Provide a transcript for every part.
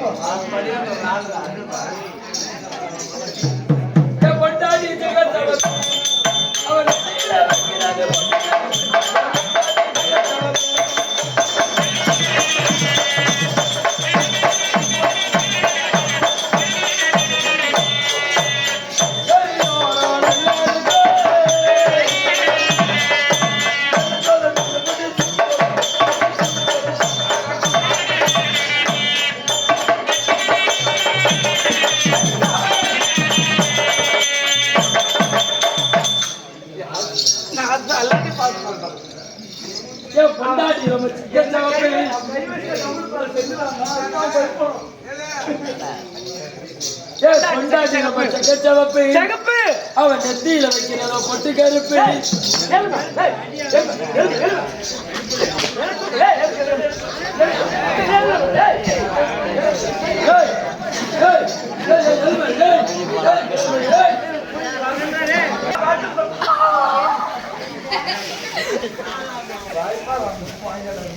என் ஜெகத்தவத்தி சிகப்பு அவன் நெத்தியில வைக்கிறதோ பொட்டு கருப்பு. எழுங்க.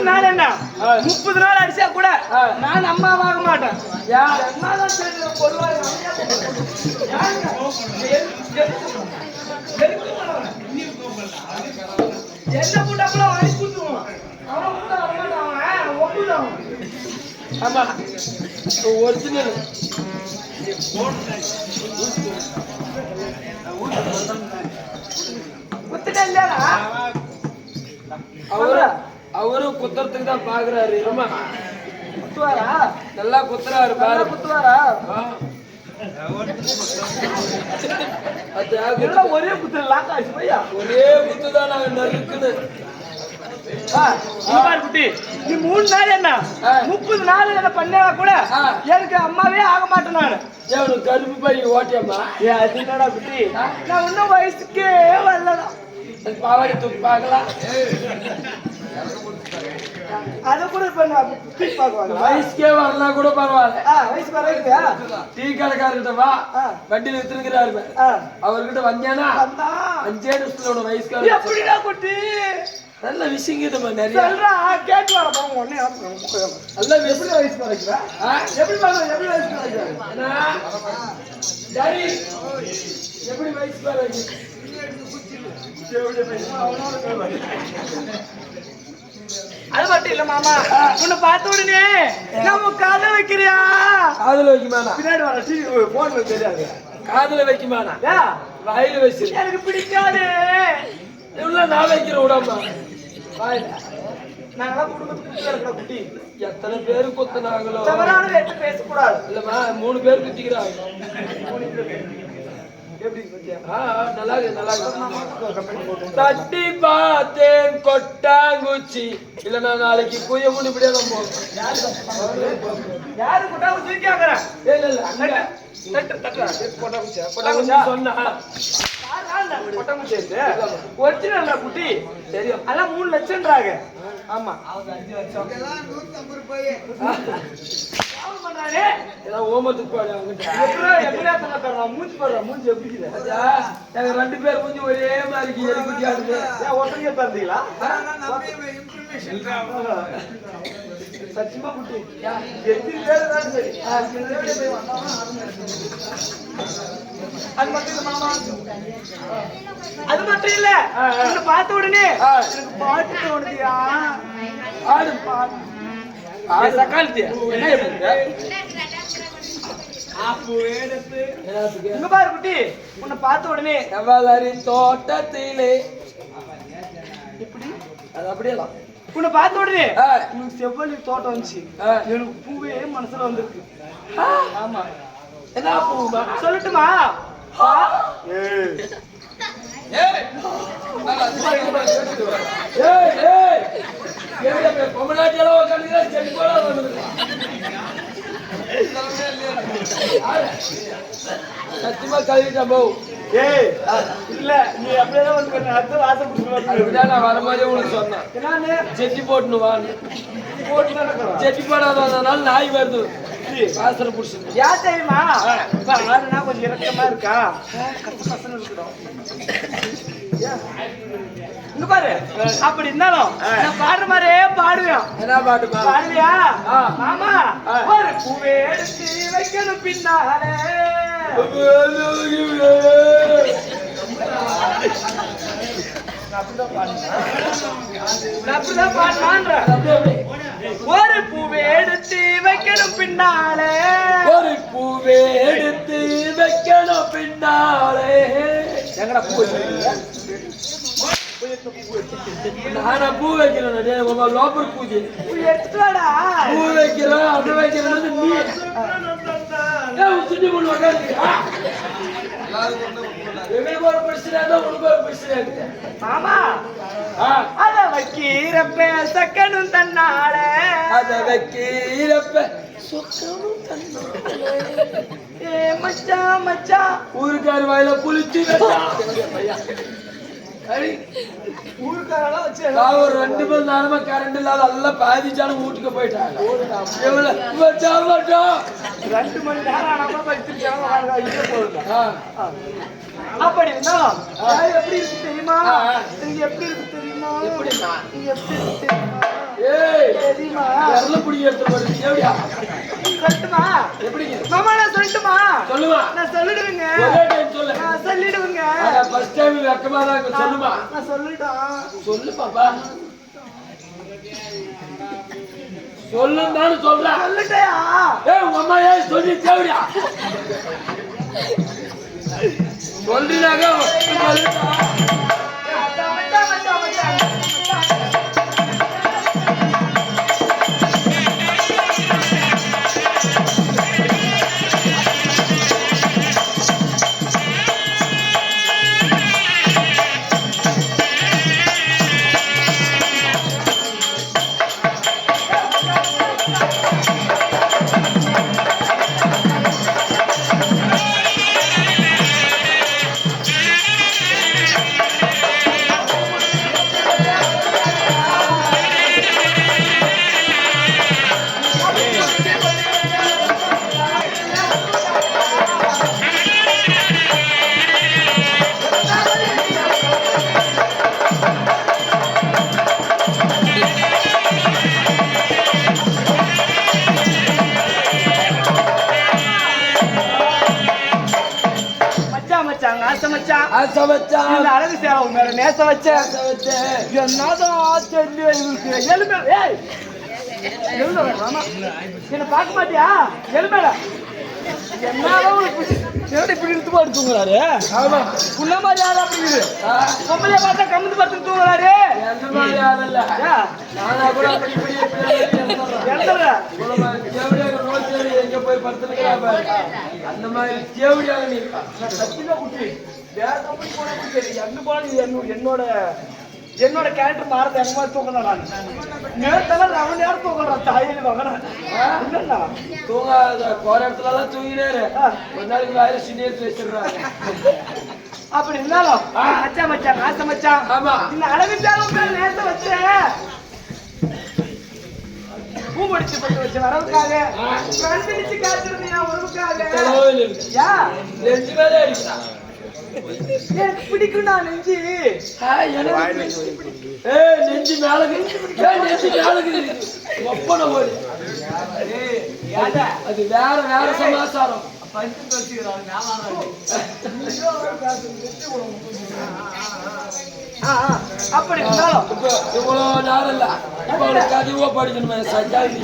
மூணு நாள் என்ன. முப்பது நாள் அடிச்சா கூட. நான் மாட்டேன்? எல்- எல்- எதுக்கு என்ன கூட்டாப்புல வாங்கி கூட்டுவான் அவன் கூட வரமாட்டான் அவன் ஒப்புதான் ஆமா. ஒரிஜினல் குத்துட்டா இல்லையாடா? அவரு அவரும் குத்துறதுக்கு தான் பாக்குறாரு. ரொம்ப குத்துவாரா? நல்லா குத்துறாரு பாரு. குத்துவாரா? ஒரே குத்து. லாக் ஆச்சு பையா? ஒரே குத்து தான் நாங்க குட்டி. நீ மூணு நாள் என்ன. முப்பது நாள் என்ன பண்ணா கூட. எனக்கு அம்மாவே ஆக மாட்டேன் நானு. ஏன் உனக்கு கருப்பு பை ஓட்டியம்மா ஏ அது என்னடா குட்டி? நான் இன்னும் வயசுக்கே வரலடா. பாவாடி தூக்கி பார்க்கலாம். அதை கூட வயசுக்கே வரலாம் கூட பரவாயில்ல. வயசு வரைக்கும் டீ கடைக்காரர்கிட்ட வா. வண்டியில் வித்துருக்கிறாரு அவர்கிட்ட வந்தானா வந்தா. அஞ்சே நிமிஷத்துல உன வயசுக்கார எப்படிடா குட்டி? நல்ல நிறைய. சொல்றா கேட்டு வர போங்க. நல்ல எப்படி விஷயம் வயசு? எப்படி எப்படி வயசு அண்ணா, எப்படி வயசுக்கார அது மட்டும் இல்ல மாமா உன்னை பார்த்த உடனே நம்ம காதை வைக்கிறியா? காதுல வைக்குமாண்ணா பின்னாடி வர டிவி போன்ல தெரியாது. காதுல வைக்குமாண்ணா ஏ, வாயில வச்சு எனக்கு பிடிக்காது. இவ்வளவு நான் வைக்கிறேன் விடாமா வாயில. நாங்களாம் குடும்பத்துக்கு இருக்கிற குட்டி. எத்தனை பேர் குத்துனாங்களோ? தவறான பேசக்கூடாது. இல்லம்மா மூணு பேர் குத்திக்கிறாங்க. எப்படி பத்தியா தட்டி பார்த்தேன் கொட்டாங்குச்சி. இல்லைன்னா நாளைக்கு குய முடி இப்படியே தான் போகும். யாரு கொட்டாங்க தூக்கியாங்கற இல்ல இல்ல அங்க. தட்டு தட்டு கொட்டாங்க கொட்டாங்குச்சி கொட்டாங்க சொன்னா. ஒரிஜினல் குட்டி. தெரியும் அதெல்லாம் மூணு லட்சம்ன்றாங்க. ஆமா. பண்றானே ஏதாவது ஓமத்துக்கு பாடு தரலாம்? மூஞ்சி போடுறா மூஞ்சி எப்படி எங்க ரெண்டு பேர் கொஞ்சம் ஒரே மாதிரி இருக்கு ஒருத்தங்க தந்தீங்களா சத்தியமா குட்டி. எத்தனை பேர் சரி. அது மட்டும் இல்ல மாமா. அது மட்டும் இல்ல. பார்த்த உடனே. எனக்கு பாட்டு தோணுதியா? ஆடு ஆடு சக்காலத்தி என்ன? இங்க பாரு குட்டி. உன்னை பார்த்த உடனே எவ்வளரின் தோட்டத்திலே. எப்படி? அது அப்படியேலாம் உன்னை பார்த்த உடனே. உனக்கு செவ்வழி தோட்டம் வந்துச்சு. எனக்கு பூவே மனசுல வந்திருக்கு. ஆமா. என்ன பூமா சொல்லட்டுமா? ஆ. ஏய். ஏய். ஏய். அப்ப பொம்மலாட்டி செடி சத்தியமா கழுவிட்டேன் போ ஏய் இல்ல நீ அப்படியே தான் வந்து அடுத்த வாசல் பிடிச்சி நான் வர மாதிரி உனக்கு சொன்னேன் என்னன்னு செட்டி போட்டுன்னு வான்னு போட்டு செட்டி போடாதனால நாய் வருது வாசனை பிடிச்சிருக்கு யார் தெரியுமா இப்ப கொஞ்சம் இறக்கமா இருக்கா கச்ச இருக்கிறோம் இங்க பாரு. அப்படி இருந்தாலும் நான் பாடுற மாதிரியே பாடுவேன். என்ன பாட்டுப்பா பாடுவியா. மாமா. ஒரு பூவே எடுத்து வைக்கணும் பின்னாலே. அப்படிதான் பாடுனான்றேன். ஒரு பூவே எடுத்து வைக்கணும் பின்னாலே. ஒரு பூவே எடுத்து வைக்கணும் பின்னாலே. எங்கடா பூ நானா பூ வைக்கிறேன் உங்க லோப்பர் பூஜை. பூ வைக்கிறேன் அது வைக்கிறேன் நீ. சின்ன பொண்ணு உட்காந்துக்கியா? எங்களுக்கு ஒரு பிரச்சனை இருந்தா உனக்கு ஒரு பிரச்சனை இருக்கு. மாமா அத வைக்கிறப்ப சக்கனும் தன்னால. அத வைக்கிறப்ப சொக்கமும் தன்னாலே. ஏ ஊருக்கார் வாயில புளிச்சு வச்சான் ஊருக்காரெல்லாம் வச்சு நான் ஒரு ரெண்டு மணி நேரமா கரண்ட் இல்லாத எல்லாம் பாதிச்சாலும் வீட்டுக்கு போயிட்டாங்க. ரெண்டு மணி நேரம் அப்படி எப்படி இருக்கு தெரியுமா? எப்படி இருக்கு தெரியுமா? இங்க எப்படி இருக்கு தெரியுமா? ஏய் தெரியுமா? விரல புடி எடுத்து எப்படியா? சொல்லட்டுமா? எப்படி மாமா நான் சொல்லட்டுமா? சொல்லுமா. நான் சொல்லிடுவேங்க. ஒரே டைம் சொல்லு நான் சொல்லிடுவேங்க. ஃபர்ஸ்ட் டைம் வெக்கமா தான் இருக்கு. சொல்லுமா. நான் சொல்லிட்டோம். சொல்லு பாப்பா. சொல்லுன்னு சொல்றேன் சொல்லிட்டேயா? ஏய் உங்க அம்மா ஏன் சொல்லி தேவையா சொல்றீனாங்க சொல்லுடா. மச்சான் மச்சான். ஆசை மச்சான். ஆசை வச்சான் இந்த அழகு மேல நேச வச்சேன். என்னதான் ஆச்சரியம் இருக்கு எலுமே ஏய். எலுமே வேணாமா என்ன பார்க்க மாட்டியா? எலுமேல என்னதான் உனக்கு பிடி- என்னடா இப்படி இழுத்து போட்டு தூங்குறாரு? ஆமா. மாதிரி பொம்பளைய பார்த்தா கமுந்து பார்த்து தூங்குறாரு. என்ன மாதிரி யாரும் இல்ல. ஏன்? நானா கூட அப்படி இப்படி இப்படி போய் படுத்துருக்கிறா பாரு. அந்த மாதிரி தேவடியாக நீ சத்தியமா குட்டி வேற கம்பெனி போனா குட்டி எங்க போனாலும் இது என்னோட என்னோட கேரக்டர் மாறத எங்க மாதிரி தூக்கணும் நான் நேரத்தெல்லாம் ரவன் நேரம் தூக்கணும் தாயில் வாங்கினேன் இல்லைண்ணா தூங்காத போற இடத்துல எல்லாம் தூங்கினாரு. ஒரு நாளைக்கு சின்ன எடுத்து வச்சிடுறாங்க அப்படி இருந்தாலும் மச்சான் மச்சான் ஆசை மச்சான் ஆமா இந்த மேல நேரத்தை வச்சேன் பூ முடிச்சு போட்டு வச்ச வரவுக்காக கண் பிடிச்சு காத்துறது என் உறவுக்காக யா நெஞ்சு மேலே அடிக்கிறான் எனக்கு பிடிக்கும்டா நெஞ்சு ஏய் நெஞ்சு மேல. ஏய் நெஞ்சு மேல. ஒப்பனை போடு. அது வேற வேற சமாச்சாரம் பஞ்சு வச்சுக்கிறாங்க அப்படி இவ்வளோ நேரம் இல்ல. இப்போ படிக்கணுமே சஜாதி